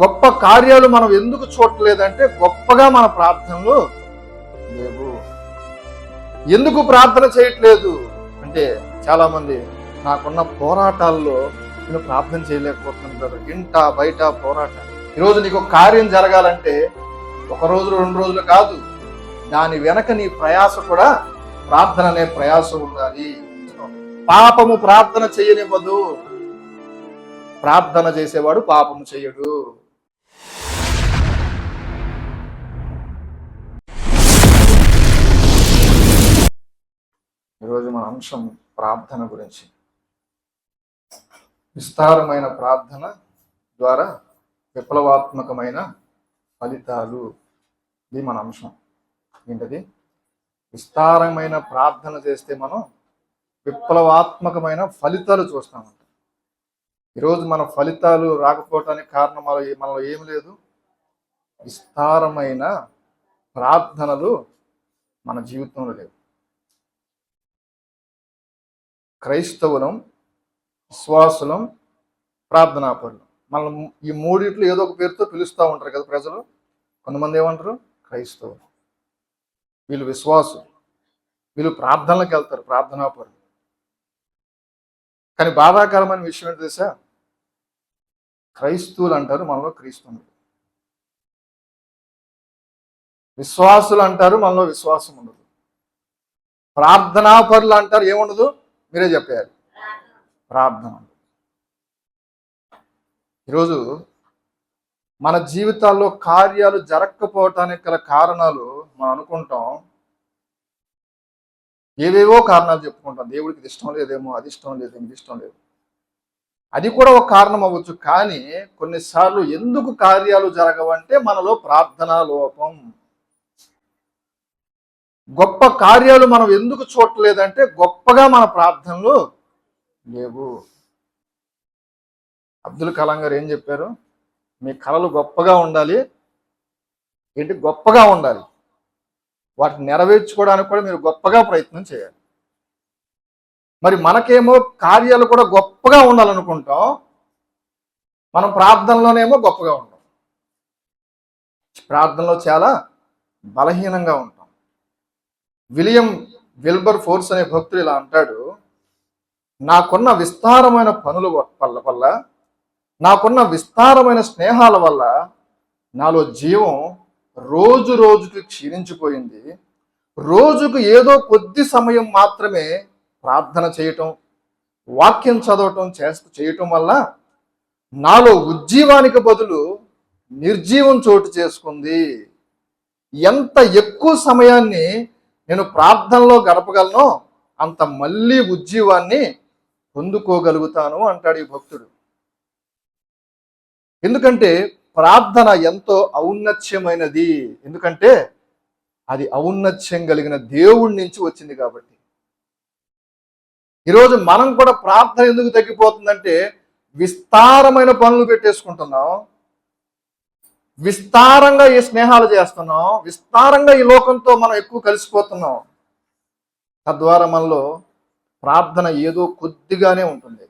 గొప్ప కార్యాలు మనం ఎందుకు చూడలేదంటే గొప్పగా మన ప్రార్థనలు లేవు. ఎందుకు ప్రార్థన చేయట్లేదు? అంటే చాలా మంది నాకున్న పోరాటాల్లో నేను ప్రార్థన చేయలేకపోతున్నాను బ్రదర్ ఇంట బయట పోరాటం. ఈరోజు నీకు ఒక కార్యం జరగాలంటే ఒక రోజు రెండు రోజులు కాదు దాని వెనక నీ ప్రయాస కూడా ప్రార్థన అనే ప్రయాస ఉండాలి. పాపము ప్రార్థన చేయనివ్వదు. ప్రార్థన చేసేవాడు పాపము చేయడు. ఈరోజు మన అంశం ప్రార్థన గురించి. విస్తారమైన ప్రార్థన ద్వారా విప్లవాత్మకమైన ఫలితాలు. ఇది మన అంశం. ఏంటది? విస్తారమైన ప్రార్థన చేస్తే మనం విప్లవాత్మకమైన ఫలితాలు చూస్తామంట ఈరోజు మన ఫలితాలు రాకపోవటానికి కారణం మనలో మనలో ఏం లేదు. విస్తారమైన ప్రార్థనలు మన జీవితంలో లేవు. క్రైస్తవులం విశ్వాసులం ప్రార్థనాపరులు. మనం ఈ మూడిట్లో ఏదో ఒక పేరుతో పిలుస్తూ ఉంటారు కదా ప్రజలు. కొంతమంది ఏమంటారు? క్రైస్తవులు. వీళ్ళు విశ్వాసులు. వీళ్ళు ప్రార్థనలకు వెళ్తారు ప్రార్థనాపరులు. కానీ బాధాకరమైన విషయం ఏంటి తెలుసా? క్రైస్తవులు అంటారు మనలో క్రీస్తువులు విశ్వాసులు అంటారు మనలో విశ్వాసం ఉండదు ప్రార్థనాపరులు అంటారు ఏముండదు? మీరే చెప్పారు ప్రార్థన. ఈరోజు మన జీవితాల్లో కార్యాలు జరగకపోవటానికి గల కారణాలు మనం అనుకుంటాం. ఏవేవో కారణాలు చెప్పుకుంటాం. దేవుడికి ఇది ఇష్టం లేదేమో అది ఇష్టం లేదేమో ఇది ఇష్టం లేదు. అది కూడా ఒక కారణం అవ్వచ్చు. కానీ కొన్నిసార్లు ఎందుకు కార్యాలు జరగవంటే మనలో ప్రార్థనా లోపం. గొప్ప కార్యాలు మనం ఎందుకు చూడలేదంటే గొప్పగా మన ప్రార్థనలు లేవు. అబ్దుల్ కలాం గారు ఏం చెప్పారు? మీ కళలు గొప్పగా ఉండాలి. ఏంటి? గొప్పగా ఉండాలి. వాటిని నెరవేర్చుకోవడానికి కూడా మీరు గొప్పగా ప్రయత్నం చేయాలి. మరి మనకేమో కార్యాలు కూడా గొప్పగా ఉండాలనుకుంటాం. మనం ప్రార్థనలోనేమో గొప్పగా ఉంటాం. ప్రార్థనలో చాలా బలహీనంగా ఉంటాం. విలియం విల్బర్ ఫోర్స్ అనే భక్తుడు ఇలా అంటాడు నాకున్న విస్తారమైన పనుల వల్ల వల్ల నాకున్న విస్తారమైన స్నేహాల వల్ల నాలో జీవం రోజు రోజుకి క్షీణించిపోయింది. రోజుకు ఏదో కొద్ది సమయం మాత్రమే ప్రార్థన చేయటం వాక్యం చదవటం చేస్తూ చేయటం వల్ల నాలో ఉజ్జీవానికి బదులు నిర్జీవం చోటు చేసుకుంది. ఎంత ఎక్కువ సమయాన్ని నేను ప్రార్థనలో గడపగలను అంత మళ్ళీ ఉజ్జీవాన్ని పొందుకోగలుగుతాను అంటాడు ఈ భక్తుడు. ఎందుకంటే ప్రార్థన ఎంతో ఔన్నత్యమైనది. ఎందుకంటే అది ఔన్నత్యం కలిగిన దేవుడి నుంచి వచ్చింది కాబట్టి. ఈరోజు మనం కూడా ప్రార్థన ఎందుకు తగ్గిపోతుందంటే విస్తారమైన పనులు పెట్టేసుకుంటున్నాం. విస్తారంగా ఈ స్నేహాలు చేస్తున్నాం విస్తారంగా ఈ లోకంతో మనం ఎక్కువ కలిసిపోతున్నాం. తద్వారా మనలో ప్రార్థన ఏదో కొద్దిగానే ఉంటుంది.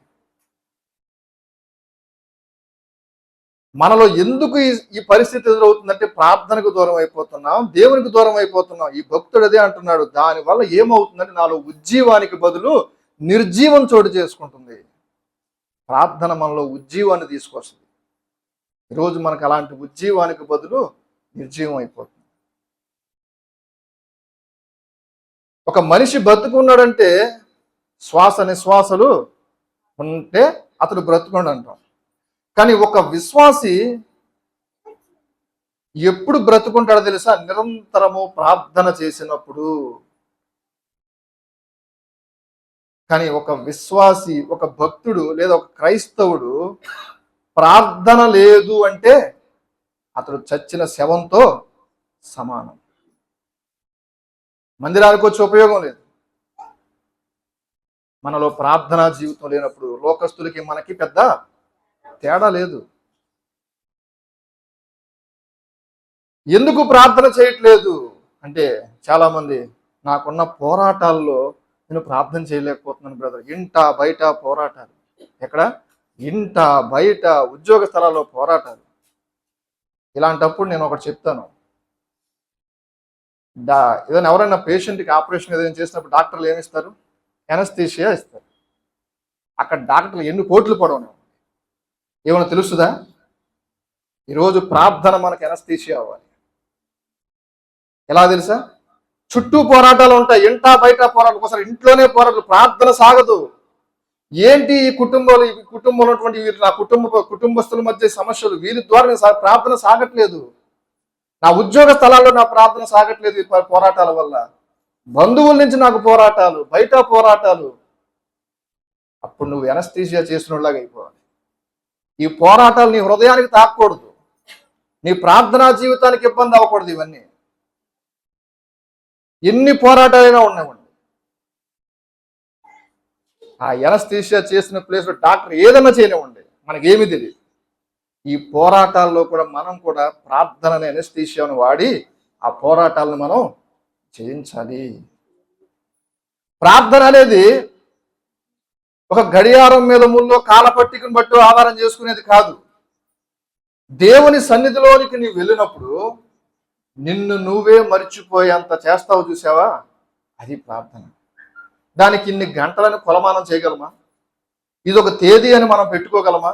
మనలో ఎందుకు ఈ ఈ పరిస్థితి ఎదురవుతుందంటే ప్రార్థనకు దూరం అయిపోతున్నాం దేవునికి దూరం అయిపోతున్నాం. ఈ భక్తుడు అదే అంటున్నాడు దానివల్ల ఏమవుతుందంటే నాలో ఉజ్జీవానికి బదులు నిర్జీవం చోటు చేసుకుంటుంది. ప్రార్థన మనలో ఉజ్జీవాన్ని తీసుకొస్తుంది. ఈరోజు మనకు అలాంటి ఉజ్జీవానికి బదులు నిర్జీవం అయిపోతుంది. ఒక మనిషి బ్రతుకున్నాడంటే శ్వాస నిశ్వాసలు ఉంటే అతడు బ్రతుకున్నాడు అంటాం. కానీ ఒక విశ్వాసి ఎప్పుడు బ్రతుకుంటాడో తెలుసా? నిరంతరము ప్రార్థన చేసినప్పుడు. కానీ ఒక విశ్వాసి ఒక భక్తుడు లేదా ఒక క్రైస్తవుడు ప్రార్థన లేదు అంటే అతడు చచ్చిన శవంతో సమానం. మందిరానికి వచ్చి ఉపయోగం లేదు. మనలో ప్రార్థనా జీవితం లేనప్పుడు లోకస్తులకి మనకి పెద్ద తేడా లేదు. ఎందుకు ప్రార్థన చేయట్లేదు? అంటే చాలామంది నాకున్న పోరాటాల్లో నేను ప్రార్థన చేయలేకపోతున్నాను బ్రదర్. ఇంట బయట పోరాటాలు. ఎక్కడ? ఇంట బయట ఉద్యోగ స్థలాల్లో పోరాటాలు. ఇలాంటప్పుడు నేను ఒకటి చెప్తాను. డా ఏదైనా ఎవరైనా పేషెంట్కి ఆపరేషన్ ఏదైనా చేసినప్పుడు డాక్టర్లు ఏమిస్తారు ఎనస్థీషియా ఇస్తారు. అక్కడ డాక్టర్లు ఎన్ని కోట్లు పడవను. ఏమైనా తెలుస్తుందా? ఈరోజు ప్రార్థన మనకు ఎనస్థీషియా అవ్వాలి. ఎలా తెలుసా? చుట్టూ పోరాటాలు ఉంటాయి. ఇంటా బయట పోరాటాలు. ఒకసారి ఇంట్లోనే పోరాటాలు. ప్రార్థన సాగదు. ఏంటి ఈ కుటుంబంలో ఈ కుటుంబంలో ఉన్నటువంటి వీరు నా కుటుంబ కుటుంబస్తుల మధ్య సమస్యలు? వీరి ద్వారా నేను ప్రార్థన సాగట్లేదు. నా ఉద్యోగ స్థలాల్లో నా ప్రార్థన సాగట్లేదు ఈ పోరాటాల వల్ల. బంధువుల నుంచి నాకు పోరాటాలు బయట పోరాటాలు. అప్పుడు నువ్వు ఎనస్థీసియా చేసినలాగా అయిపోవాలి. ఈ పోరాటాలు నీ హృదయానికి తాకూడదు. నీ ప్రార్థనా జీవితానికి ఇబ్బంది అవ్వకూడదు ఇవన్నీ. ఎన్ని పోరాటాలైనా ఉన్నాయండి ఆ ఎనస్థీషియా చేసిన ప్లేస్లో డాక్టర్ ఏదైనా చేయనివ్వండి మనకేమీ తెలియదు ఈ పోరాటాల్లో కూడా మనం కూడా ప్రార్థన అనే ఎనస్థీషియాను వాడి ఆ పోరాటాలను మనం చేయించాలి ప్రార్థన అనేది ఒక గడియారం మీద ముల్లో కాలపట్టికను బట్టి ఆధారం చేసుకునేది కాదు. దేవుని సన్నిధిలోనికి నీవు వెళ్ళినప్పుడు నిన్ను నువ్వే మర్చిపోయేంత చేస్తావు చూసావా? అది ప్రార్థన. దానికి ఇన్ని గంటలను కొలమానం చేయగలమా? ఇది ఒక తేదీ అని మనం పెట్టుకోగలమా?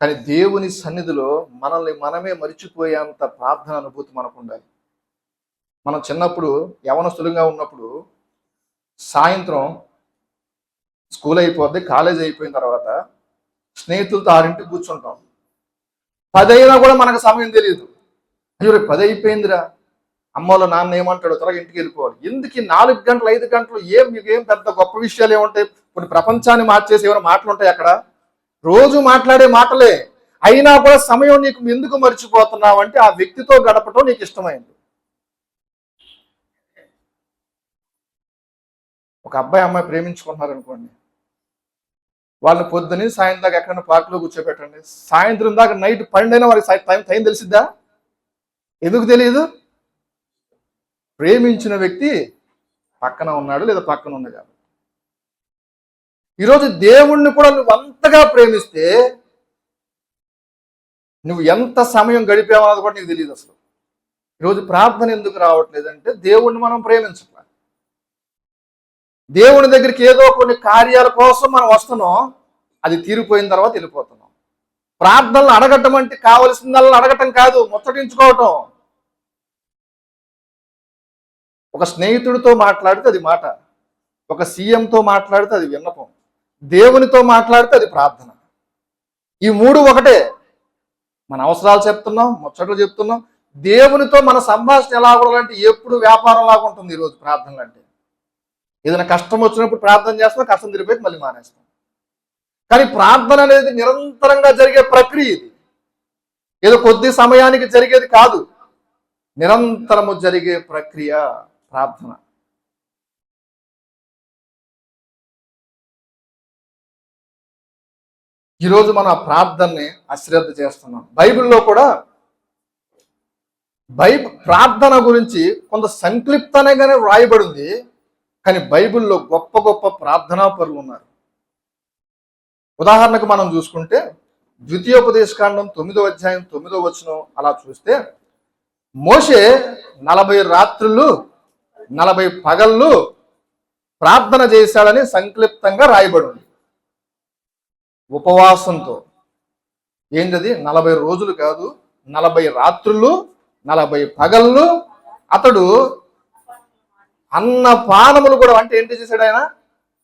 కానీ దేవుని సన్నిధిలో మనల్ని మనమే మరిచిపోయేంత ప్రార్థన అనుభూతి మనకు ఉండాలి మనం చిన్నప్పుడు యవనస్తులుగా ఉన్నప్పుడు సాయంత్రం స్కూల్ అయిపోద్ది కాలేజ్ అయిపోయిన తర్వాత స్నేహితులతో ఆరింటికి కూర్చుంటాం. పది అయినా కూడా మనకు సమయం తెలియదు అయ్యో రేపు పది అయిపోయిందిరా అమ్మలో నాన్న ఏమంటాడు త్వరగా ఇంటికి వెళ్ళిపోవాలి. ఎందుకు నాలుగు గంటలు ఐదు గంటలు ఏం మీకు ఏం పెద్ద గొప్ప విషయాలు ఏముంటాయి కొన్ని ప్రపంచాన్ని మార్చేసి ఏమైనా మాటలు ఉంటాయి అక్కడ? రోజు మాట్లాడే మాటలే. అయినా కూడా సమయం నీకు ఎందుకు మర్చిపోతున్నావు అంటే ఆ వ్యక్తితో గడపటం నీకు ఇష్టమైంది. ఒక అబ్బాయి అమ్మాయి ప్రేమించుకుంటున్నారు అనుకోండి. వాళ్ళని పొద్దుని సాయంత్రం దాకా ఎక్కడైనా పార్కులో కూర్చోబెట్టండి. సాయంత్రం దాకా నైట్ పన్నెండైనా వారికి టైం టైం తెలిసిద్దా? ఎందుకు తెలియదు? ప్రేమించిన వ్యక్తి పక్కన ఉన్నాడు లేదా పక్కన ఉంది కాబట్టి. ఈరోజు దేవుణ్ణి కూడా నువ్వు అంతగా ప్రేమిస్తే నువ్వు ఎంత సమయం గడిపావన్నది కూడా నీకు తెలియదు అసలు. ఈరోజు ప్రార్థన ఎందుకు రావట్లేదంటే దేవుణ్ణి మనం ప్రేమించాలి దేవుని దగ్గరికి ఏదో కొన్ని కార్యాల కోసం మనం వస్తున్నాం అది తీరిపోయిన తర్వాత వెళ్ళిపోతున్నాం. ప్రార్థనలు అడగటం అంటే కావలసిందల్లా అడగటం కాదు ముచ్చటించుకోవటం. ఒక స్నేహితుడితో మాట్లాడితే అది మాట ఒక సీఎంతో మాట్లాడితే అది విన్నపం దేవునితో మాట్లాడితే అది ప్రార్థన. ఈ మూడు ఒకటే. మన అవసరాలు చెప్తున్నాం ముచ్చట్లు చెప్తున్నాం. దేవునితో మన సంభాషణ ఎలా ఉండాలంటే ఎప్పుడు వ్యాపారం లాగా ఉంటుంది ఈరోజు ప్రార్థనలు అంటే. ఏదైనా కష్టం వచ్చినప్పుడు ప్రార్థన చేస్తాం కష్టం తిరిగిపోయి మళ్ళీ మానేస్తాం. కానీ ప్రార్థన అనేది నిరంతరంగా జరిగే ప్రక్రియ ఇది. ఏదో కొద్ది సమయానికి జరిగేది కాదు. నిరంతరము జరిగే ప్రక్రియ. ప్రార్థన. ఈరోజు మనం ఆ ప్రార్థనని అశ్రద్ధ చేస్తున్నాం. బైబిల్లో కూడా బైబిల్ ప్రార్థన గురించి కొంత సంక్లిప్తనగానే వ్రాయబడి ఉంది కానీ బైబిల్లో గొప్ప గొప్ప ప్రార్థనా పరులు ఉన్నారు. ఉదాహరణకు మనం చూసుకుంటే ద్వితీయోపదేశకాండం తొమ్మిదో అధ్యాయం తొమ్మిదో వచనం అలా చూస్తే మోషే నలభై రాత్రులు నలభై పగళ్ళు ప్రార్థన చేశాడని సంక్లిప్తంగా రాయబడి ఉంది ఉపవాసంతో. ఏంటది? నలభై రోజులు కాదు నలభై రాత్రులు నలభై పగళ్ళు. అతడు అన్నపానములు కూడా అంటే ఏంటి చేశాడు ఆయన?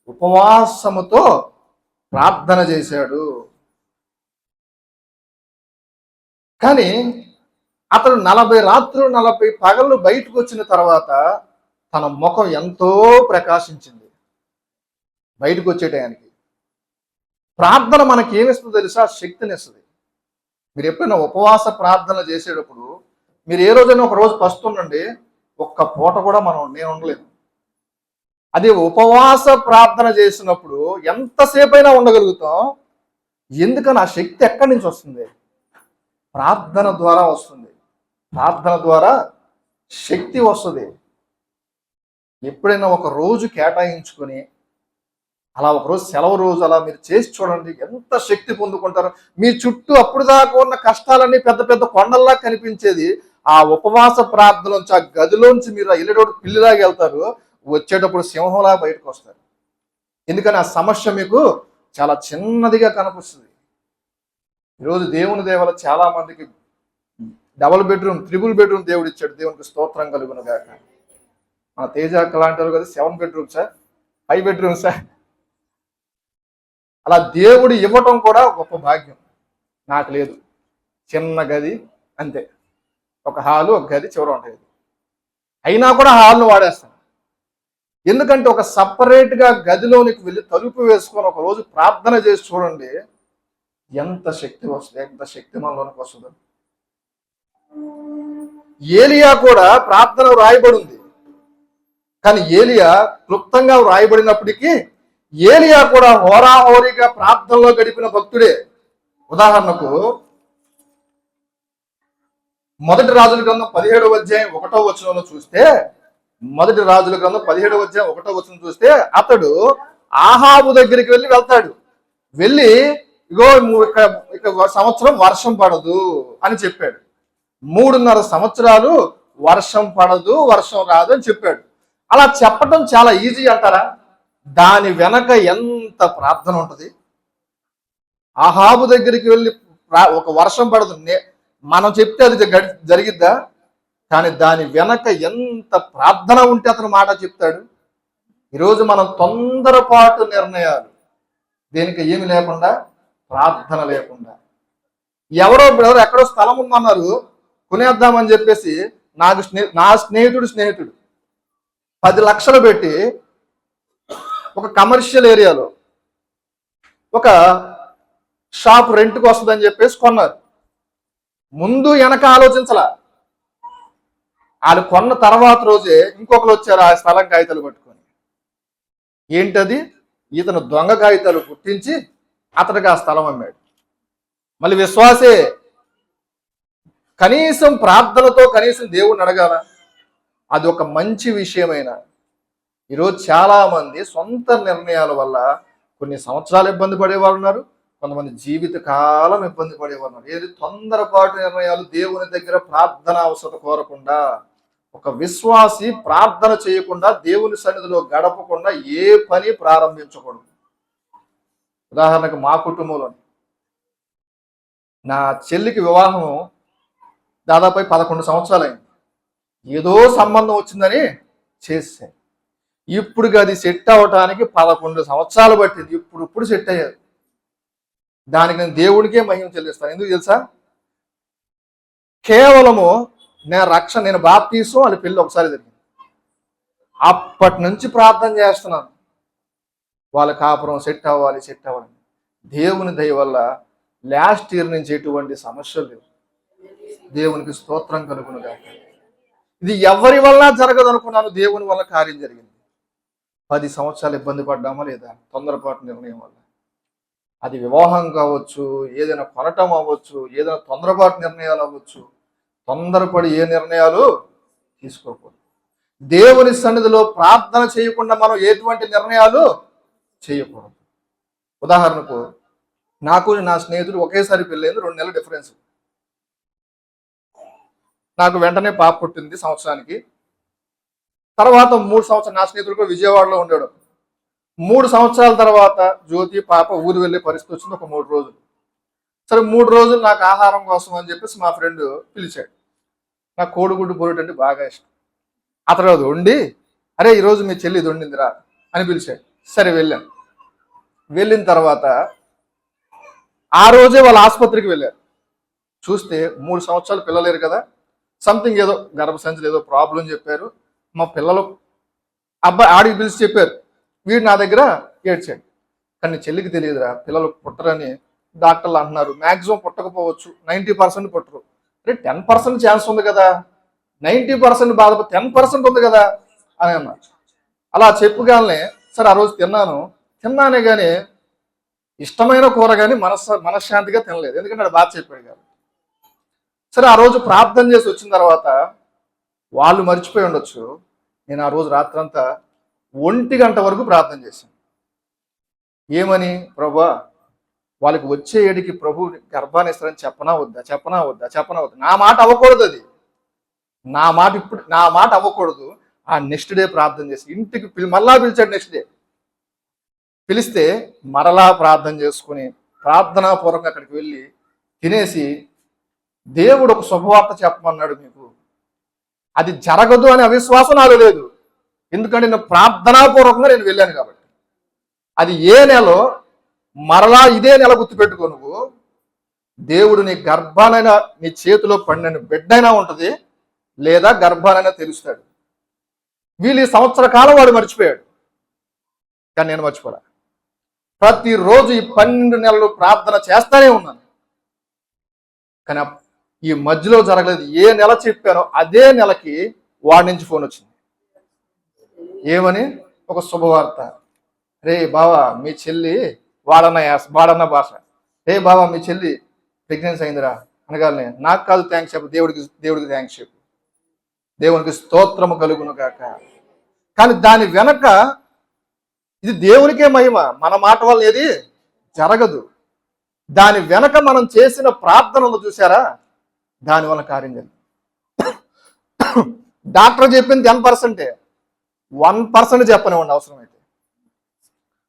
ఉపవాసముతో ప్రార్థన చేశాడు. కానీ అతడు నలభై రాత్రులు నలభై పగళ్ళు బయటకు వచ్చిన తర్వాత తన ముఖం ఎంతో ప్రకాశించింది. బయటకు వచ్చే టయానికి. ప్రార్థన మనకి ఏమిస్తుంది తెలుసా? శక్తిని ఇస్తుంది మీరు ఎప్పుడైనా ఉపవాస ప్రార్థన చేసేటప్పుడు మీరు ఏ రోజైనా ఒక రోజు పస్తుండండి ఒక్క పూట కూడా మనం నేను ఉండలేము అది ఉపవాస ప్రార్థన చేసినప్పుడు ఎంతసేపు అయినా ఉండగలుగుతాం. ఎందుకని? ఆ శక్తి ఎక్కడి నుంచి వస్తుంది? ప్రార్థన ద్వారా వస్తుంది. ప్రార్థన ద్వారా శక్తి వస్తుంది. ఎప్పుడైనా ఒక రోజు కేటాయించుకొని అలా ఒకరోజు సెలవు రోజు అలా మీరు చేసి చూడండి ఎంత శక్తి పొందుకుంటారో. మీ చుట్టూ అప్పుడు దాకా ఉన్న కష్టాలన్నీ పెద్ద పెద్ద కొండల్లా కనిపించేది. ఆ ఉపవాస ప్రార్థనలోంచి ఆ గదిలోంచి మీరు ఆ ఇల్లుడోడు పిల్లిలాగా వెళ్తారు. వచ్చేటప్పుడు సింహంలా బయటకు వస్తారు. ఎందుకని? ఆ సమస్య మీకు చాలా చిన్నదిగా కనిపిస్తుంది. ఈరోజు దేవుని దేవల చాలా మందికి డబుల్ బెడ్రూమ్ త్రిబుల్ బెడ్రూమ్ దేవుడు ఇచ్చాడు దేవునికి స్తోత్రం కలుగును గాక మన తేజ లాంటి కదా seven bedroom sir five bedroom sir అలా దేవుడు ఇవ్వటం కూడా గొప్ప భాగ్యం. నాకు లేదు. చిన్న గది అంతే. ఒక హాలు ఒక గది చివర ఉంటుంది అయినా కూడా హాల్ను వాడేస్తాను. ఎందుకంటే ఒక సపరేట్గా గదిలోనికి వెళ్ళి తలుపు వేసుకొని ఒక రోజు ప్రార్థన చేసి చూడండి ఎంత శక్తి వస్తుంది ఎంత శక్తి మనలోనికి వస్తుంది. ఏలియా కూడా ప్రార్థన వ్రాయబడి ఉంది. కానీ ఏలియా క్లుప్తంగా వ్రాయబడినప్పటికీ ఏలియా కూడా హోరాహోరీగా ప్రార్థనలో గడిపిన భక్తుడే. ఉదాహరణకు మొదటి రాజుల గ్రంథం పదిహేడవ అధ్యాయం ఒకటో వచనంలో చూస్తే మొదటి రాజుల గ్రంథం పదిహేడవ అధ్యాయం ఒకటో వచనం చూస్తే అతడు ఆహాబు దగ్గరికి వెళ్ళి వెళ్తాడు. వెళ్ళి ఇగో ఇక్కడ ఇక్కడ సంవత్సరం వర్షం పడదు అని చెప్పాడు. మూడున్నర సంవత్సరాలు వర్షం పడదు వర్షం రాదు అని చెప్పాడు. అలా చెప్పడం చాలా ఈజీ అంటారా? దాని వెనక ఎంత ప్రార్థన ఉంటుంది? ఆహాబు దగ్గరికి వెళ్ళి ఒక వర్షం పడుతుంది. నే- మనం చెప్తే అది జరిగిద్దా? కానీ దాని వెనక ఎంత ప్రార్థన ఉంటే అతను మాట చెప్తాడు? ఈరోజు మనం తొందరపాటు నిర్ణయాలు. దేనికి ఏమి లేకుండా? ప్రార్థన లేకుండా. ఎవరో ఎవరో ఎక్కడో స్థలం ఉందన్నారు. కొనేద్దామని చెప్పేసి నాకు స్నే నా స్నేహితుడు స్నేహితుడు. పది లక్షలు పెట్టి ఒక కమర్షియల్ ఏరియాలో ఒక షాప్ రెంట్కి వస్తుందని చెప్పేసి కొన్నారు. ముందు వెనక ఆలోచించలా. వాళ్ళు కొన్న తర్వాత రోజే ఇంకొకరు వచ్చారు ఆ స్థలం కాగితాలు పట్టుకొని. ఏంటది? ఇతను దొంగ కాగితాలు పుట్టించి అతనికి ఆ స్థలం అమ్మాడు. మళ్ళీ విశ్వాసే. కనీసం ప్రార్థనతో కనీసం దేవుణ్ణి అడగాల? అది ఒక మంచి విషయమైన. ఈరోజు చాలామంది సొంత నిర్ణయాల వల్ల కొన్ని సంవత్సరాలు ఇబ్బంది పడేవారు ఉన్నారు. కొంతమంది జీవిత కాలం ఇబ్బంది పడేవారు ఉన్నారు. ఏది తొందరపాటు నిర్ణయాలు దేవుని దగ్గర ప్రార్థన అవసరం కోరకుండా ఒక విశ్వాసి ప్రార్థన చేయకుండా దేవుని సన్నిధిలో గడపకుండా ఏ పని ప్రారంభించకూడదు. ఉదాహరణకు మా కుటుంబంలో నా చెల్లికి వివాహం దాదాపు పదకొండు సంవత్సరాలు అయింది ఏదో సంబంధం వచ్చిందని చేశాను ఇప్పుడు అది సెట్ అవ్వటానికి పదకొండు సంవత్సరాలు పట్టింది. ఇప్పుడు ఇప్పుడు సెట్ అయ్యారు. దానికి నేను దేవుడికే మహిమ చెల్లిస్తాను. ఎందుకు తెలుసా? కేవలము నేను రక్షణ నేను బాప్తీసం వాళ్ళ పెళ్ళి ఒకసారి జరిగింది. అప్పటి నుంచి ప్రార్థన చేస్తున్నాను. వాళ్ళ కాపురం సెట్ అవ్వాలి సెట్ అవ్వాలి. దేవుని దయ వల్ల లాస్ట్ ఇయర్ నుంచి ఎటువంటి సమస్యలు లేవు. దేవునికి స్తోత్రం కలుగును ఇది ఎవరి వల్ల జరగదు అనుకున్నాను దేవుని వల్ల కార్యం జరిగింది. పది సంవత్సరాలు ఇబ్బంది పడ్డామా లేదా? తొందరపాటు నిర్ణయం వల్ల. అది వివాహం కావచ్చు ఏదైనా కొనటం అవ్వచ్చు ఏదైనా తొందరపాటు నిర్ణయాలు అవ్వచ్చు తొందరపడి ఏ నిర్ణయాలు తీసుకోకూడదు. దేవుని సన్నిధిలో ప్రార్థన చేయకుండా మనం ఎటువంటి నిర్ణయాలు చేయకూడదు. ఉదాహరణకు నాకు నా స్నేహితుడు ఒకేసారి పెళ్ళైంది రెండు నెలల డిఫరెన్స్. నాకు వెంటనే పాప పుట్టింది సంవత్సరానికి. తర్వాత మూడు సంవత్సరాలు నా స్నేహితుడు కూడా విజయవాడలో ఉండాడు మూడు సంవత్సరాల తర్వాత జ్యోతి పాప ఊరు వెళ్ళే పరిస్థితి వచ్చింది ఒక మూడు రోజులు. సరే మూడు రోజులు నాకు ఆహారం కోసం అని చెప్పేసి మా ఫ్రెండ్ పిలిచాడు. నాకు కోడిగుడ్డు పొరుటు అంటే బాగా ఇష్టం. అతడు అది వండి అరే ఈరోజు మీ చెల్లి ఇది వండిందిరా అని పిలిచాడు. సరే వెళ్ళాను వెళ్ళిన తర్వాత ఆ రోజే వాళ్ళ ఆసుపత్రికి వెళ్ళారు. చూస్తే మూడు సంవత్సరాలు పిల్లలేరు కదా. సంథింగ్ ఏదో గర్భసంచులు ఏదో ప్రాబ్లం చెప్పారు. మా పిల్లలు అబ్బాయి ఆడికి పిలిచి చెప్పారు. వీడు నా దగ్గర ఏడ్చాడు. కానీ చెల్లికి తెలియదురా పిల్లలు పుట్టరని డాక్టర్లు అంటున్నారు. మ్యాక్సిమం పుట్టకపోవచ్చు. నైంటీ పర్సెంట్ పుట్టరు. అంటే టెన్ పర్సెంట్ ఛాన్స్ ఉంది కదా. నైంటీ పర్సెంట్ బాధ టెన్ పర్సెంట్ ఉంది కదా అని అన్నారు. అలా చెప్పుగానే సరే ఆ రోజు తిన్నాను. తిన్నానే కానీ ఇష్టమైన కూర కానీ మనస్ మనశ్శాంతిగా తినలేదు. ఎందుకంటే అది బాధ చెప్పాడు కదా సరే ఆ రోజు ప్రార్థన చేసి వచ్చిన తర్వాత వాళ్ళు మర్చిపోయి ఉండొచ్చు. నేను ఆ రోజు రాత్రంతా ఒంటి గంట వరకు ప్రార్థన చేశాను. ఏమని? ప్రభా వాళ్ళకి వచ్చే ఏడికి ప్రభు గర్భాన్ని ఇస్తారని చెప్పనా వద్దా? చెప్పనా వద్దా? చెప్పనా వద్దా? నా మాట అవ్వకూడదు అది. నా మాట ఇప్పుడు నా మాట అవ్వకూడదు. ఆ నెక్స్ట్ డే ప్రార్థన చేసి ఇంటికి పిలి మళ్ళా పిలిచాడు నెక్స్ట్ డే. పిలిస్తే మరలా ప్రార్థన చేసుకుని ప్రార్థనాపూర్వకంగా అక్కడికి వెళ్ళి తినేసి దేవుడు ఒక శుభవార్త చెప్పమన్నాడు మీకు. అది జరగదు అనే అవిశ్వాసం నాలో లేదు. ఎందుకంటే నేను ప్రార్థనాపూర్వకంగా నేను వెళ్ళాను కాబట్టి. అది ఏ నెలో మరలా ఇదే నెల గుర్తుపెట్టుకో నువ్వు. దేవుడు నీ గర్భానైనా నీ చేతిలో పండిన బిడ్డైనా ఉంటుంది లేదా గర్భానైనా తెలుస్తాడు వీళ్ళు ఈ సంవత్సర కాలం వాడు మర్చిపోయాడు. కానీ నేను మర్చిపోరా ప్రతిరోజు ఈ పన్నెండు నెలలు ప్రార్థన చేస్తానే ఉన్నాను. కానీ ఈ మధ్యలో జరగలేదు. ఏ నెల చెప్పానో అదే నెలకి వాడి నుంచి ఫోన్ వచ్చింది. ఏమని? ఒక శుభవార్త. రే బావా మీ చెల్లి వాడన్న యాస వాడన్న భాష. రే బావా మీ చెల్లి ప్రెగ్నెన్సీ అయిందిరా అనగానే నాకు కాదు థ్యాంక్స్ చెప్పు దేవుడికి దేవుడికి థ్యాంక్స్ చెప్పు. దేవునికి స్తోత్రము కలుగును కాక కానీ దాని వెనక ఇది దేవునికే మహిమ. మన మాట వల్ల ఏది? జరగదు. దాని వెనక మనం చేసిన ప్రార్థనలు చూసారా దానివల్ల కార్యం జరిగింది. డాక్టర్ చెప్పింది టెన్ పర్సెంటే వన్ పర్సెంట్ చెప్పనివ్వండి అయితే.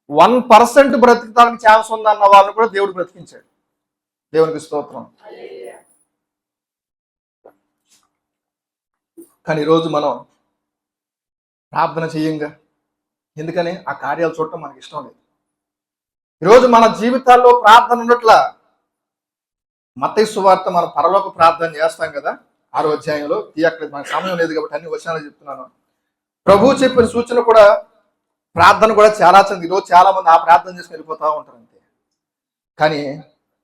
వన్ పర్సెంట్ బ్రతికడానికి ఛాన్స్ ఉందన్న వాళ్ళని కూడా దేవుడు బ్రతికించాడు. దేవునికి స్తోత్రం. కానీ ఈరోజు మనం ప్రార్థన చెయ్యంగా ఎందుకని? ఆ కార్యాలు చూడటం మనకి ఇష్టం లేదు. ఈరోజు మన జీవితాల్లో ప్రార్థన ఉన్నట్లు మత్తయి సువార్త మనం పరలోక ప్రార్థన చేస్తాం కదా ఆరో అధ్యాయంలో తీయట్లేదు మనకు సమయం లేదు కాబట్టి అన్ని వచనాలు చెప్తున్నాను. ప్రభు చెప్పిన సూచన కూడా ప్రార్థన కూడా చాలా చంది. ఈరోజు చాలా మంది ఆ ప్రార్థన చేసుకుని వెళ్ళిపోతా ఉంటారు అంతే. కానీ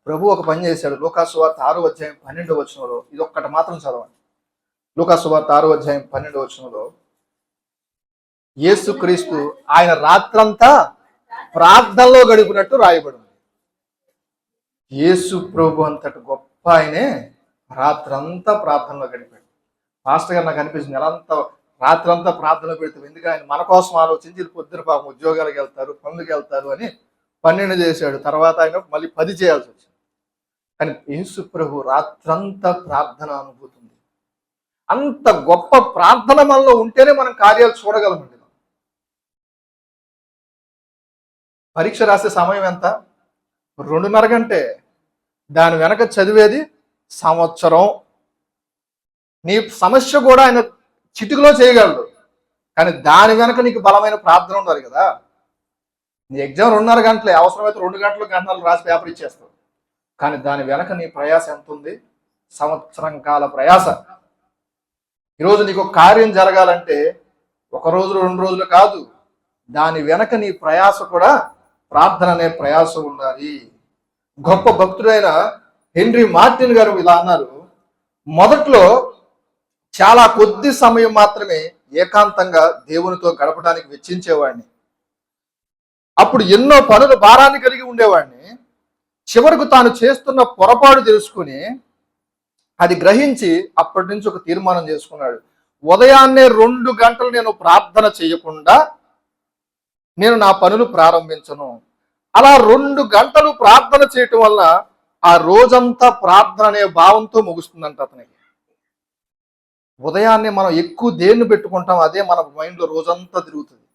ప్రభు ఒక పని చేశాడు. లోకాసువార్త ఆరో అధ్యాయం పన్నెండు వచనంలో ఇది ఒక్కటి మాత్రం చదవండి. లోకాసువార్త ఆరో అధ్యాయం పన్నెండు వచనంలో యేసుక్రీస్తు ఆయన రాత్రంతా ప్రార్థనలో గడిపినట్టు రాయబడి యేసు ప్రభు అంతటి గొప్ప ఆయనే రాత్రంతా ప్రార్థనలో గడిపాడు. మాస్టర్ గారు నాకు అనిపిస్తుంది నెలంతా రాత్రంతా ప్రార్థనలో పెడతాం ఎందుకంటే ఆయన మన కోసం ఆలోచించి పొద్దున పాపం ఉద్యోగాలకు వెళ్తారు పనులకు వెళ్తారు అని పన్నెండు చేశాడు. తర్వాత ఆయన మళ్ళీ పది చేయాల్సి వచ్చింది. కానీ యేసు ప్రభు రాత్రంతా ప్రార్థన అనుభూతుంది అంత గొప్ప ప్రార్థన మనలో ఉంటేనే మనం కార్యాలు చూడగలమండి పరీక్ష రాసే సమయం ఎంత? రెండున్నర గంటే. దాని వెనక చదివేది సంవత్సరం. నీ సమస్య కూడా ఆయన చిటికలో చేయగలడు. కానీ దాని వెనక నీకు బలమైన ప్రార్థన ఉండాలి కదా. నీ ఎగ్జామ్ రెండున్నర గంటలే అవసరమైతే రెండు గంటలు గంటలు రాసి పేపర్ ఇచ్చేస్తావు. కానీ దాని వెనక నీ ప్రయాస ఎంత ఉంది? సంవత్సరం కాల ప్రయాస. ఈరోజు నీకు కార్యం జరగాలంటే ఒక రోజు రెండు రోజులు కాదు. దాని వెనక నీ ప్రయాస కూడా ప్రార్థన అనే ప్రయాస ఉండాలి. గొప్ప భక్తుడైన హెన్రీ మార్టిన్ గారు ఇలా అన్నారు. మొదట్లో చాలా కొద్ది సమయం మాత్రమే ఏకాంతంగా దేవునితో గడపడానికి వెచ్చించేవాడిని. అప్పుడు ఎన్నో పనులు భారాన్ని కలిగి ఉండేవాడిని. చివరకు తాను చేస్తున్న పొరపాటు తెలుసుకుని అది గ్రహించి అప్పటి నుంచి ఒక తీర్మానం చేసుకున్నాడు. ఉదయాన్నే రెండు గంటలు నేను ప్రార్థన చేయకుండా నేను నా పనులు ప్రారంభించను. అలా రెండు గంటలు ప్రార్థన చేయటం వల్ల ఆ రోజంతా ప్రార్థన అనే భావంతో ముగుస్తుందంట అతనికి. ఉదయాన్నే మనం ఎక్కువ దేన్ని పెట్టుకుంటాం అదే మన మైండ్లో రోజంతా తిరుగుతుంది.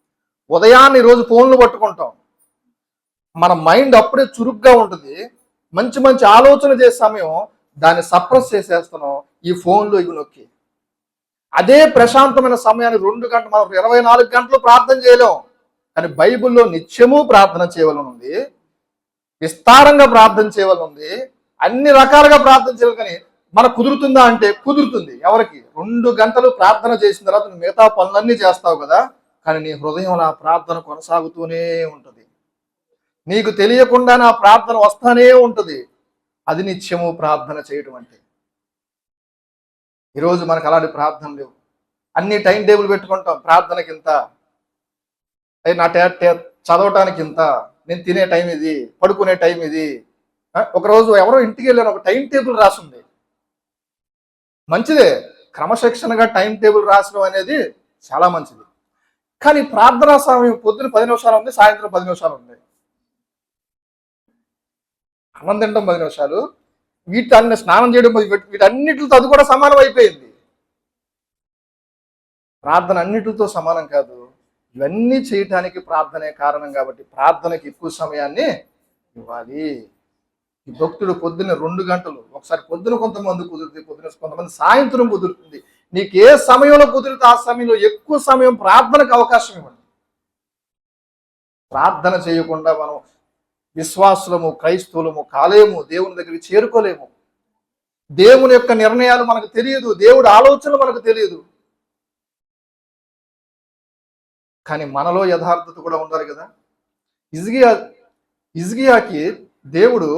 ఉదయాన్నే రోజు ఫోన్లు పట్టుకుంటాం. మన మైండ్ అప్పుడే చురుగ్గా ఉంటుంది. మంచి మంచి ఆలోచన చేసే సమయం దాన్ని సప్రెస్ చేసేస్తున్నాం ఈ ఫోన్లో ఇవి నొక్కి. అదే ప్రశాంతమైన సమయాన్ని రెండు గంటలు మనం ఇరవై నాలుగు గంటలు ప్రార్థన చేయలేం. కానీ బైబిల్లో నిత్యము ప్రార్థన చేయవలన ఉంది విస్తారంగా ప్రార్థన చేయవలన ఉంది అన్ని రకాలుగా ప్రార్థన చేయాలి కానీ మనకు కుదురుతుందా అంటే కుదురుతుంది. ఎవరికి? రెండు గంటలు ప్రార్థన చేసిన తర్వాత నువ్వు మిగతా పనులన్నీ చేస్తావు కదా కానీ నీ హృదయం ఆ ప్రార్థన కొనసాగుతూనే ఉంటుంది. నీకు తెలియకుండా నా ప్రార్థన వస్తానే ఉంటుంది. అది నిత్యము ప్రార్థన చేయటం అంటే. ఈరోజు మనకు అలాంటి ప్రార్థన లేవు. అన్ని టైం టేబుల్ పెట్టుకుంటాం ప్రార్థనకింత నా టే టే- చదవటానికి ఇంత? నేను తినే టైం ఇది పడుకునే టైం ఇది. ఒకరోజు ఎవరో ఇంటికి వెళ్ళాను ఒక టైం టేబుల్ రాసింది. మంచిదే. క్రమశిక్షణగా టైం టేబుల్ రాసడం అనేది చాలా మంచిది. కానీ ప్రార్థనా సమయం పొద్దున పది నిమిషాలు ఉంది సాయంత్రం పది నిమిషాలు ఉంది. అన్నం తినడం పది నిమిషాలు వీటన్ని స్నానం చేయడం వీటన్నిటితో అది కూడా సమానం అయిపోయింది. ప్రార్థన అన్నిటితో సమానం కాదు. ఇవన్నీ చేయటానికి ప్రార్థనే కారణం కాబట్టి ప్రార్థనకి ఎక్కువ సమయాన్ని ఇవ్వాలి. ఈ భక్తుడు పొద్దున్న రెండు గంటలు ఒకసారి పొద్దున కొంతమంది కుదురుతుంది పొద్దున కొంతమంది సాయంత్రం కుదురుతుంది. నీకు ఏ సమయంలో కుదిరితే ఆ సమయంలో ఎక్కువ సమయం ప్రార్థనకు అవకాశం ఇవ్వండి. ప్రార్థన చేయకుండా మనం విశ్వాసులము క్రైస్తవులము కాలేము దేవుని దగ్గరికి చేరుకోలేము. దేవుని యొక్క నిర్ణయాలు మనకు తెలియదు దేవుడి ఆలోచనలు మనకు తెలియదు. కానీ మనలో యథార్థత కూడా ఉండాలి కదా. ఇజ్గియా ఇజ్గియాకి దేవుడు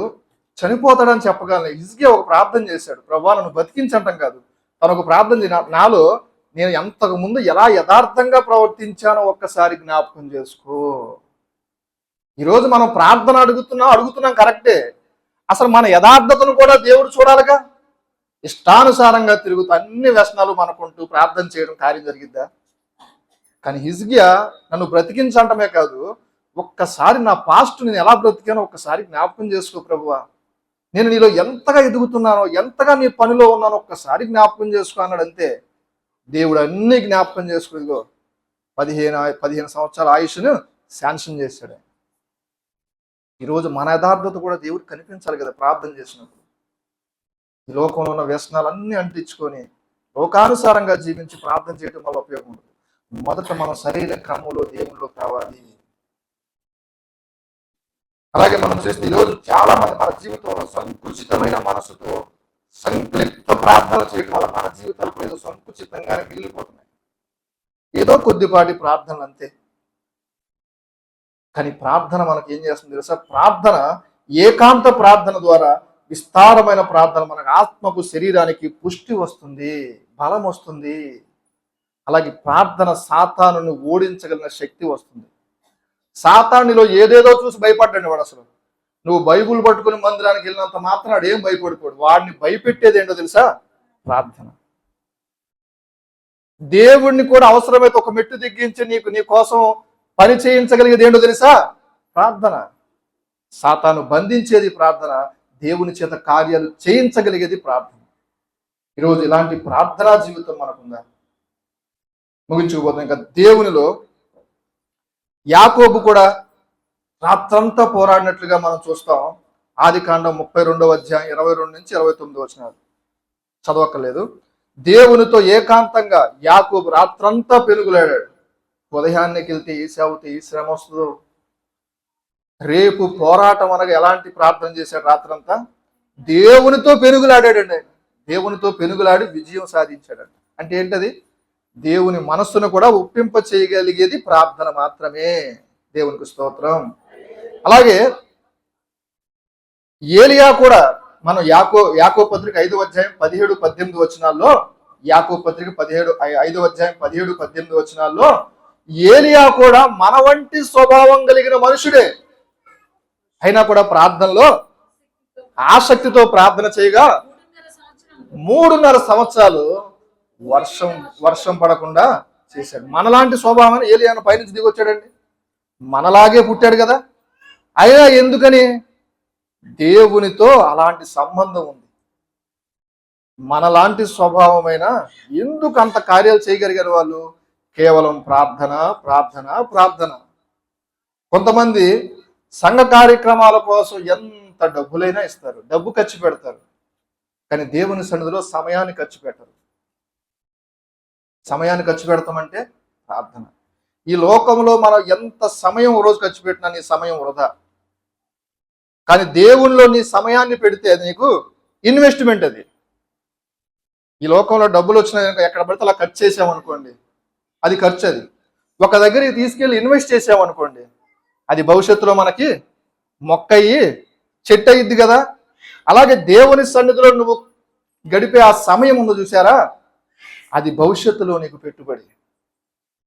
చనిపోతాడని చెప్పగలను. ఇజ్గియా ఒక ప్రార్థన చేశాడు. ప్రభా నన్ను కాదు. తను ఒక ప్రార్థన నాలో నేను ఎంతకు ముందు ఎలా యథార్థంగా ప్రవర్తించానో ఒక్కసారి జ్ఞాపకం చేసుకో. ఈరోజు మనం ప్రార్థన అడుగుతున్నాం అడుగుతున్నాం కరెక్టే. అసలు మన యథార్థతను కూడా దేవుడు చూడాలిగా? ఇష్టానుసారంగా తిరుగుతూ అన్ని వ్యసనాలు మనకుంటూ ప్రార్థన చేయడం కార్యం జరిగిద్దా? కానీ హిజ్గియా నన్ను బ్రతికించటమే కాదు ఒక్కసారి నా పాస్ట్ నేను ఎలా బ్రతికానో ఒక్కసారి జ్ఞాపకం చేసుకో ప్రభువా. నేను నీలో ఎంతగా ఎదుగుతున్నానో ఎంతగా నీ పనిలో ఉన్నానో ఒక్కసారి జ్ఞాపకం చేసుకో అన్నాడు అంతే దేవుడు అన్ని జ్ఞాపకం చేసుకునిగో పదిహేను పదిహేను సంవత్సరాల ఆయుష్ను శాంక్షన్ చేశాడు. ఈరోజు మన యథార్థత కూడా దేవుడు కనిపించాలి కదా ప్రార్థన చేసినప్పుడు. ఈ లోకంలో ఉన్న వ్యసనాలన్నీ అంటించుకొని లోకానుసారంగా జీవించి ప్రార్థన చేయడం వల్ల ఉపయోగం ఉంటుంది మొదట మన శరీర క్రమంలో దేవుళ్ళు కావాలి. అలాగే మనం చేస్తే ఈరోజు చాలా మంది మన జీవితంలో సంకుచితమైన మనసుతో సంక్లిప్త ప్రార్థన చేయడం వల్ల మన జీవితాలకు ఏదో సంకుచితంగానే మిగిలిపోతున్నాయి. ఏదో కొద్దిపాటి ప్రార్థనలు అంతే. కానీ ప్రార్థన మనకి ఏం చేస్తుంది తెలుసా? ప్రార్థన ఏకాంత ప్రార్థన ద్వారా విస్తారమైన ప్రార్థన మనకు ఆత్మకు శరీరానికి పుష్టి వస్తుంది బలం వస్తుంది. అలాగే ప్రార్థన సాతానుని ఓడించగలిగిన శక్తి వస్తుంది. సాతానులో ఏదేదో చూసి భయపడ్డాడు వాడు అసలు. నువ్వు బైబుల్ పట్టుకుని మందిరానికి వెళ్ళినంత మాత్రం వాడు ఏం భయపడిపోడు. వాడిని భయపెట్టేది ఏంటో తెలుసా? ప్రార్థన. దేవుణ్ణి కూడా అవసరమైతే ఒక మెట్టు దిగ్గించి నీకు నీ కోసం పని చేయించగలిగేది ఏంటో తెలుసా? ప్రార్థన. సాతాను బంధించేది ప్రార్థన దేవుని చేత కార్యాలు చేయించగలిగేది ప్రార్థన. ఈరోజు ఇలాంటి ప్రార్థనా జీవితం మనకుందా? ముగించుకుపోతాం. ఇంకా దేవునిలో యాకోబు కూడా రాత్రంతా పోరాడినట్లుగా మనం చూస్తాం. ఆది కాండం ముప్పై రెండవ అధ్యాయం ఇరవై రెండు నుంచి ఇరవై తొమ్మిది వచ్చినారు చదవక్కర్లేదు. దేవునితో ఏకాంతంగా యాకోబు రాత్రంతా పెనుగులాడాడు. ఉదయాన్నికి వెళ్తే ఈ సేవతే ఈ శ్రమ వస్తుందో. రేపు పోరాటం అనగా ఎలాంటి ప్రార్థన చేశాడు రాత్రంతా? దేవునితో పెనుగులాడాడండి. ఆయన దేవునితో పెనుగులాడి విజయం సాధించాడు అంటే ఏంటది? దేవుని మనస్సును కూడా ఒప్పింప చేయగలిగేది ప్రార్థన మాత్రమే. దేవునికి స్తోత్రం. అలాగే ఏలియా కూడా మనం యాకో యాకో పత్రిక ఐదు అధ్యాయం పదిహేడు పద్దెనిమిది వచనాల్లో యాకో పత్రిక పదిహేడు ఐదు అధ్యాయం పదిహేడు పద్దెనిమిది వచనాల్లో ఏలియా కూడా మన వంటి స్వభావం కలిగిన మనుషుడే. అయినా కూడా ప్రార్థనలో ఆసక్తితో ప్రార్థన చేయగా మూడున్నర సంవత్సరాలు వర్షం వర్షం పడకుండా చేశాడు. మనలాంటి స్వభావాన్ని ఏలియాను పైనుంచి దిగి వచ్చాడండి మనలాగే పుట్టాడు కదా. అయినా ఎందుకని? దేవునితో అలాంటి సంబంధం ఉంది. మనలాంటి స్వభావమైన ఎందుకు అంత కార్యాలు చేయగలిగారు వాళ్ళు? కేవలం ప్రార్థన ప్రార్థన ప్రార్థన. కొంతమంది సంఘ కార్యక్రమాల కోసం ఎంత డబ్బులైనా ఇస్తారు. డబ్బు ఖర్చు పెడతారు. కానీ దేవుని సన్నిధిలో సమయాన్ని ఖర్చు పెట్టరు. సమయాన్ని ఖర్చు పెడతామంటే ప్రార్థన. ఈ లోకంలో మనం ఎంత సమయం రోజు ఖర్చు పెట్టినా నీ సమయం వృధా. కానీ దేవుణ్ణిలో నీ సమయాన్ని పెడితే అది నీకు ఇన్వెస్ట్మెంట్ అది. ఈ లోకంలో డబ్బులు వచ్చిన ఎక్కడ పడితే అలా ఖర్చు చేసామనుకోండి అది ఖర్చు అది. ఒక దగ్గరికి తీసుకెళ్ళి ఇన్వెస్ట్ చేసామనుకోండి అది భవిష్యత్తులో మనకి మొక్క అయ్యి చెట్టు అయ్యిద్ది కదా. అలాగే దేవుని సన్నిధిలో నువ్వు గడిపే ఆ సమయం ఉందో చూసారా అది భవిష్యత్తులో నీకు పెట్టుబడి.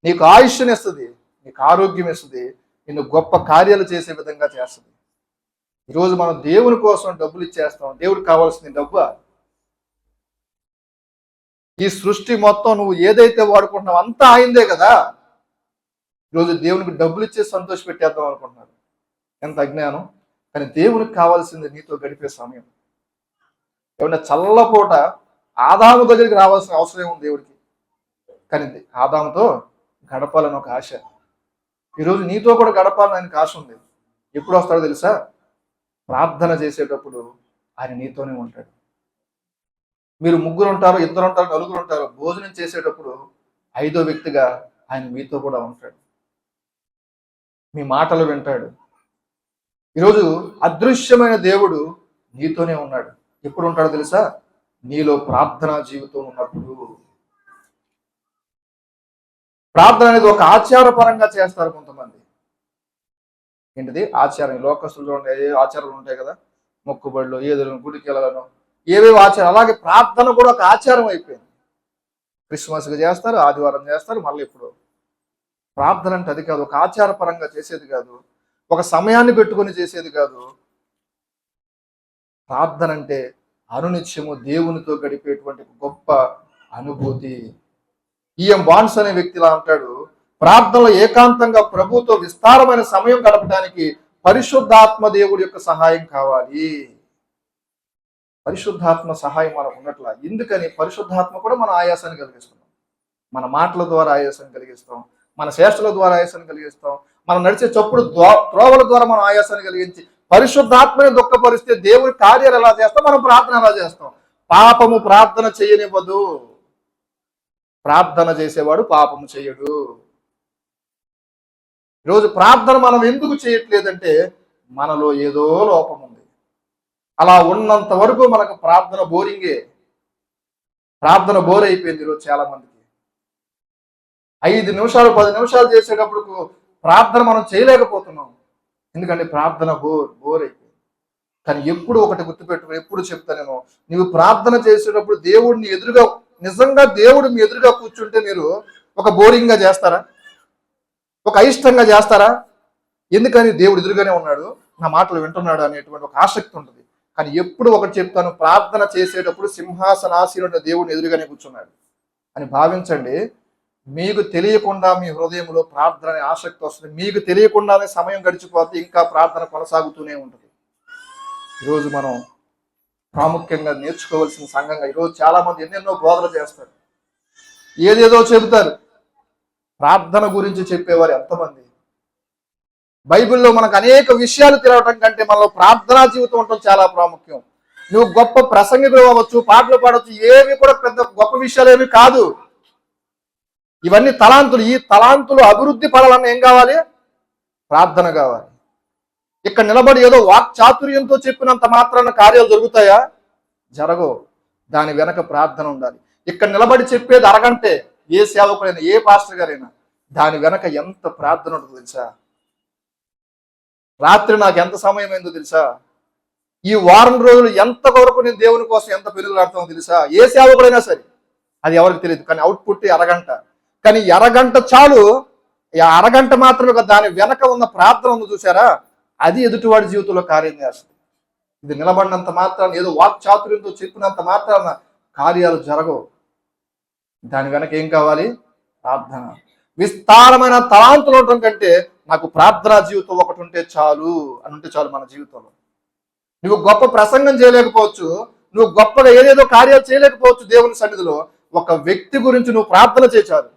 నీకు ఆయుష్ని ఇస్తుంది నీకు ఆరోగ్యం ఇస్తుంది నిన్ను గొప్ప కార్యాలు చేసే విధంగా చేస్తుంది. ఈరోజు మనం దేవుని కోసం డబ్బులు ఇచ్చేస్తాం. దేవుడికి కావాల్సింది డబ్బు. ఈ సృష్టి మొత్తం నువ్వు ఏదైతే వాడుకుంటున్నావు అంతా ఆయిందే కదా. ఈరోజు దేవునికి డబ్బులు ఇచ్చి సంతోష పెట్టేద్దాం అనుకుంటున్నారు. ఎంత అజ్ఞానం. కానీ దేవునికి కావాల్సింది నీతో గడిపే సమయం. ఏమన్నా చల్లపూట ఆదాము దగ్గరికి రావాల్సిన అవసరం ఏముంది దేవుడికి? కానీ ఆదాముతో గడపాలని ఒక ఆశ. ఈరోజు నీతో కూడా గడపాలని ఆయనకు ఆశ ఉంది. ఎప్పుడు వస్తాడో తెలుసా? ప్రార్థన చేసేటప్పుడు ఆయన నీతోనే ఉంటాడు. మీరు ముగ్గురు ఉంటారు ఇద్దరు ఉంటారు నలుగురు ఉంటారు భోజనం చేసేటప్పుడు ఐదో వ్యక్తిగా ఆయన మీతో కూడా ఉంటాడు. మీ మాటలు వింటాడు. ఈరోజు అదృశ్యమైన దేవుడు నీతోనే ఉన్నాడు. ఎప్పుడు ఉంటాడో తెలుసా? నీలో ప్రార్థనా జీవితం ఉన్నప్పుడు ప్రార్థన అనేది ఒక ఆచారపరంగా చేస్తారు కొంతమంది. ఏంటిది? ఆచారం. లోకస్తులు చూడండి ఏ ఆచారాలు ఉంటాయి కదా? మొక్కుబడులు ఏదో గుడికి వెళ్ళలను ఏవేవో ఆచారం అలాగే ప్రార్థన కూడా ఒక ఆచారం అయిపోయింది. క్రిస్మస్కి చేస్తారు ఆదివారం చేస్తారు మళ్ళీ ఇప్పుడు ప్రార్థన అంటే అది కాదు ఒక ఆచారపరంగా చేసేది కాదు ఒక సమయాన్ని పెట్టుకొని చేసేది కాదు. ప్రార్థన అంటే అనునిత్యము దేవునితో గడిపేటువంటి గొప్ప అనుభూతి. ఈఎం బాన్స్ అనే వ్యక్తిలా అంటాడు ప్రార్థనలో ఏకాంతంగా ప్రభుతో విస్తారమైన సమయం గడపడానికి పరిశుద్ధాత్మ దేవుడి యొక్క సహాయం కావాలి. పరిశుద్ధాత్మ సహాయం మనకు ఉన్నట్ల. ఎందుకని? పరిశుద్ధాత్మ కూడా మన ఆయాసాన్ని కలిగిస్తున్నాం. మన మాటల ద్వారా ఆయాసం కలిగిస్తాం మన చేష్టల ద్వారా ఆయాసాన్ని కలిగిస్తాం మనం నడిచే చప్పుడు ద్రోవల త్రోవల ద్వారా మనం ఆయాసాన్ని కలిగించి పరిశుద్ధాత్మని దుఃఖపరిస్తే దేవుడి కార్యాలు ఎలా చేస్తాం? మనం ప్రార్థన ఎలా చేస్తాం? పాపము ప్రార్థన చేయనివ్వదు. ప్రార్థన చేసేవాడు పాపము చేయడు. ఈరోజు ప్రార్థన మనం ఎందుకు చేయట్లేదంటే మనలో ఏదో లోపం ఉంది. అలా ఉన్నంత వరకు మనకు ప్రార్థన బోరింగే. ప్రార్థన బోర్ అయిపోయింది ఈరోజు చాలా మందికి ఐదు నిమిషాలు పది నిమిషాలు చేసేటప్పుడు ప్రార్థన మనం చేయలేకపోతున్నాం. ఎందుకంటే ప్రార్థన బోర్ బోర్ అయిపోయింది. కానీ ఎప్పుడు ఒకటి గుర్తుపెట్టుకుని ఎప్పుడు చెప్తా నేను నువ్వు ప్రార్థన చేసేటప్పుడు దేవుడిని ఎదురుగా నిజంగా దేవుడు మీ ఎదురుగా కూర్చుంటే మీరు ఒక బోరింగ్గా చేస్తారా? ఒక అయిష్టంగా చేస్తారా? ఎందుకని దేవుడు ఎదురుగానే ఉన్నాడు నా మాటలు వింటున్నాడు అనేటువంటి ఒక ఆసక్తి ఉంటుంది. కానీ ఎప్పుడు ఒకటి చెప్తాను ప్రార్థన చేసేటప్పుడు సింహాసనాసీనుడు దేవుడిని ఎదురుగానే కూర్చున్నాడు. అని భావించండి మీకు తెలియకుండా మీ హృదయంలో ప్రార్థన అనే ఆసక్తి వస్తుంది. మీకు తెలియకుండానే సమయం గడిచిపోతే ఇంకా ప్రార్థన కొనసాగుతూనే ఉంటుంది. ఈరోజు మనం ప్రాముఖ్యంగా నేర్చుకోవాల్సిన సంఘంగా ఈరోజు చాలామంది ఎన్నెన్నో బోధలు చేస్తారు. ఏదేదో చెబుతారు. ప్రార్థన గురించి చెప్పేవారు ఎంతమంది? బైబిల్లో మనకు అనేక విషయాలు తెలవటం కంటే మనలో ప్రార్థనా జీవితం ఉండటం చాలా ప్రాముఖ్యం. నువ్వు గొప్ప ప్రసంగికులు అవ్వచ్చు పాటలు పాడవచ్చు ఏవి కూడా పెద్ద గొప్ప విషయాలు ఏమి కాదు. ఇవన్నీ తలాంతులు. ఈ తలాంతులు అభివృద్ధి పడాలన్న ఏం కావాలి? ప్రార్థన కావాలి. ఇక్కడ నిలబడి ఏదో వాక్ చాతుర్యంతో చెప్పినంత మాత్రాన కార్యాలు జరుగుతాయా? జరగవు. దాని వెనక ప్రార్థన ఉండాలి. ఇక్కడ నిలబడి చెప్పేది అరగంటే ఏ సేవకుడైనా ఏ పాస్టర్ గారైనా దాని వెనక ఎంత ప్రార్థన ఉంటుందో తెలుసా? రాత్రి నాకు ఎంత సమయం అయిందో తెలుసా? ఈ వారం రోజులు ఎంత వరకు నేను దేవుని కోసం ఎంత పెరుగులాడుతామో తెలుసా? ఏ సేవకుడైనా సరే. అది ఎవరికి తెలియదు కానీ అవుట్పుట్ అరగంట. కానీ ఎరగంట చాలు అరగంట మాత్రమే దాని వెనక ఉన్న ప్రార్థన ఉంది చూసారా అది ఎదుటివాడి జీవితంలో కార్యం చేస్తుంది. ఇది నిలబడినంత మాత్రాన ఏదో వాక్ చాతుర్యంతో చెప్పినంత మాత్రాన కార్యాలు జరగవు. దాని వెనక ఏం కావాలి? ప్రార్థన. విస్తారమైన తలాంతులు ఉండటం కంటే నాకు ప్రార్థనా జీవితం ఒకటి ఉంటే చాలు అని ఉంటే చాలు మన జీవితంలో. నువ్వు గొప్ప ప్రసంగం చేయలేకపోవచ్చు నువ్వు గొప్పగా ఏదేదో కార్యాలు చేయలేకపోవచ్చు దేవుని సన్నిధిలో. ఒక వ్యక్తి గురించి నువ్వు ప్రార్థన చేయాలి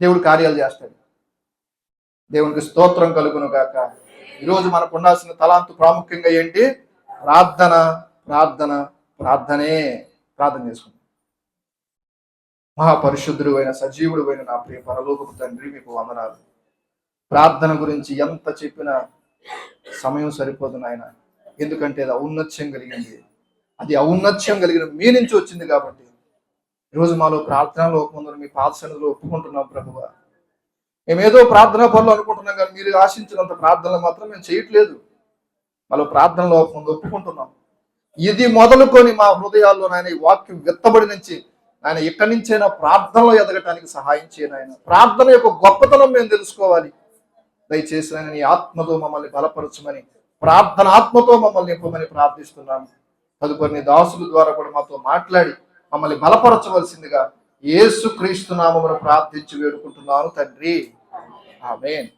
దేవుడు కార్యాలు చేస్తాడు. దేవునికి స్తోత్రం కలుగును గాక. ఈరోజు మనకు ఉండాల్సిన తలాంతు ప్రాముఖ్యంగా ఏంటి? ప్రార్థన ప్రార్థన ప్రార్థనే ప్రార్థన చేసుకుంటాం మహాపరిశుద్ధుడు అయిన సజీవుడు అయిన నా ప్రియ పరలోకపు తండ్రి మీకు వందనాలు. ప్రార్థన గురించి ఎంత చెప్పినా సమయం సరిపోదు నాయన. ఎందుకంటే అది ఔన్నత్యం కలిగింది. అది ఔన్నత్యం కలిగిన మీ నుంచి వచ్చింది కాబట్టి ఈరోజు మాలో ప్రార్థన లోకముందని మీ పాదశనలో ఒప్పుకుంటున్నాం ప్రభువ. మేమేదో ప్రార్థనా పనులు అనుకుంటున్నాం కానీ మీరు ఆశించినంత ప్రార్థనలు మాత్రం మేము చేయట్లేదు. మాలో ప్రార్థన ముందు ఒప్పుకుంటున్నాం. ఇది మొదలుకొని మా హృదయాల్లో నాయన ఈ వాక్యం విత్తబడి నుంచి ఆయన ఎక్కడి నుంచైనా ప్రార్థనలో ఎదగటానికి సహాయం చేయను ఆయన ప్రార్థన యొక్క గొప్పతనం మేము తెలుసుకోవాలి. దయచేసి ఆయన నీ ఆత్మతో మమ్మల్ని బలపరచమని ప్రార్థన ఆత్మతో మమ్మల్ని నింపమని ప్రార్థిస్తున్నాము. తదుపరి నీ దాసుల ద్వారా కూడా మాతో మాట్లాడి మమ్మల్ని బలపరచవలసిందిగా ఏసు క్రీస్తు నామమును ప్రార్థించి వేడుకుంటున్నాను తండ్రి. ఆమెన్.